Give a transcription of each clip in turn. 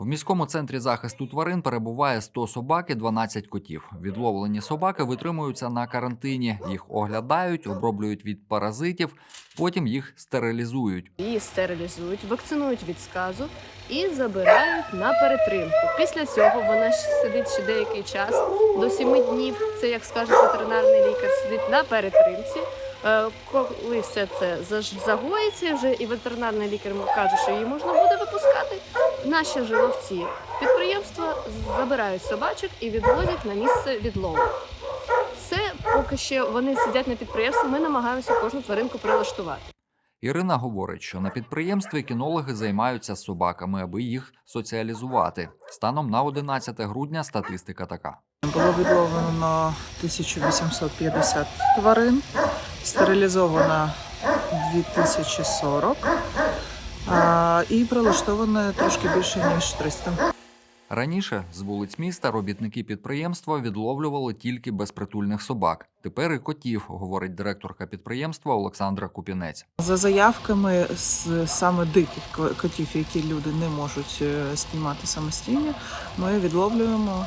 В міському центрі захисту тварин перебуває 100 собак і 12 котів. Відловлені собаки витримуються на карантині. Їх оглядають, оброблюють від паразитів, потім їх стерилізують. Її стерилізують, вакцинують від сказу і забирають на перетримку. Після цього вона сидить ще деякий час, до 7 днів. Це як скаже ветеринарний лікар, сидить на перетримці. Е, Коли все це загоїться, вже і ветеринарний лікар каже, що її можна буде випускати. Наші же ловці підприємства забирають собачок і відвозять на місце відлову. Це поки що вони сидять на підприємстві. Ми намагаємося кожну тваринку прилаштувати. Ірина говорить, що на підприємстві кінологи займаються собаками, аби їх соціалізувати. Станом на 11 грудня статистика така. Було відловлено 1850 тварин, стерилізовано 2040 а, і прилаштовано трошки більше ніж 300. Раніше з вулиць міста робітники підприємства відловлювали тільки безпритульних собак. Тепер і котів, говорить директорка підприємства Олександра Купінець. За заявками з саме диких ко- котів, які люди не можуть е, спіймати самостійно, ми відловлюємо,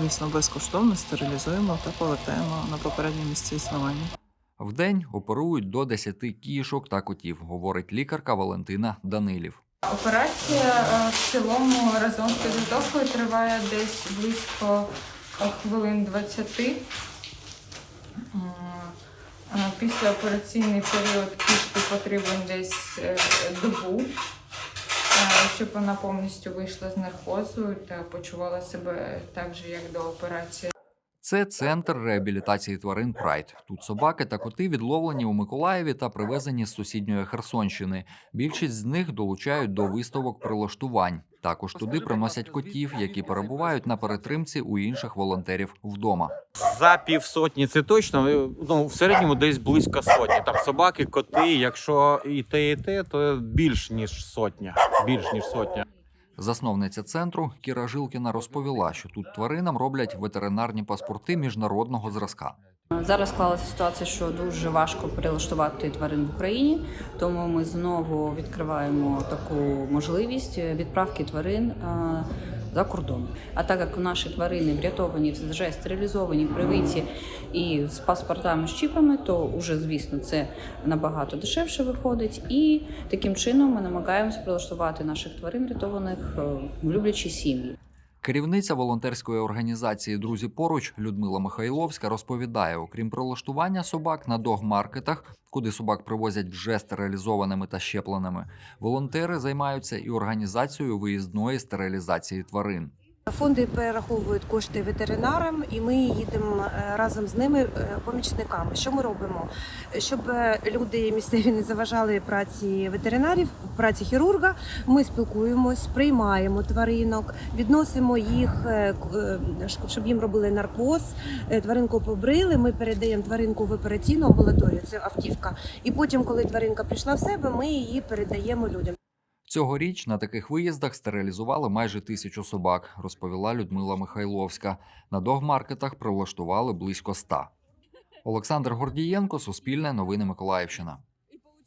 звісно, безкоштовно, стерилізуємо та повертаємо на попереднє місце існування. Вдень оперують до 10 кішок та котів, говорить лікарка Валентина Данилів. Операція е, в цілому разом з підготовкою триває десь близько е, хвилин 20. М, е, Післяопераційний період кішки потрібен десь добу, щоб вона повністю вийшла з наркозу та почувала себе так же, як до операції. Це центр реабілітації тварин Прайд. Тут собаки та коти відловлені у Миколаєві та привезені з сусідньої Херсонщини. Більшість з них долучають до виставок прилаштувань. Також туди приносять котів, які перебувають на перетримці у інших волонтерів вдома. За півсотні це точно. Ну, в середньому десь близько сотні. Там собаки, коти, якщо і те, і те, то більш ніж сотня. Більш ніж сотня. Засновниця центру Кіра Жилкіна розповіла, що тут тваринам роблять ветеринарні паспорти міжнародного зразка. Зараз склалася ситуація, що дуже важко прилаштувати тварин в Україні, тому ми знову відкриваємо таку можливість відправки тварин е, за кордон. А так як наші тварини врятовані, вже стерилізовані, привиті і з паспортами з чіпами, то вже звісно це набагато дешевше виходить. І таким чином ми намагаємося прилаштувати наших тварин врятованих е, в люблячі сім'ї. Керівниця волонтерської організації Друзі поруч Людмила Михайловська розповідає: окрім прилаштування собак на догмаркетах, куди собак привозять вже стерилізованими та щепленими, волонтери займаються і організацією виїзної стерилізації тварин. Фонди перераховують кошти ветеринарам, і ми їдемо е, разом з ними е, помічниками. Що ми робимо? Щоб е, люди місцеві не заважали праці ветеринарів, праці хірурга. Ми спілкуємось, приймаємо тваринок, відносимо їх, щоб їм робили наркоз. Тваринку побрили. Ми передаємо тваринку в операційну амбулаторію. Це автівка. І потім, коли тваринка прийшла в себе, ми її передаємо людям. Цьогоріч на таких виїздах стерилізували майже тисячу собак, розповіла Людмила Михайловська. На догмаркетах прилаштували близько ста. Олександр Гордієнко, Суспільне новини Миколаївщина.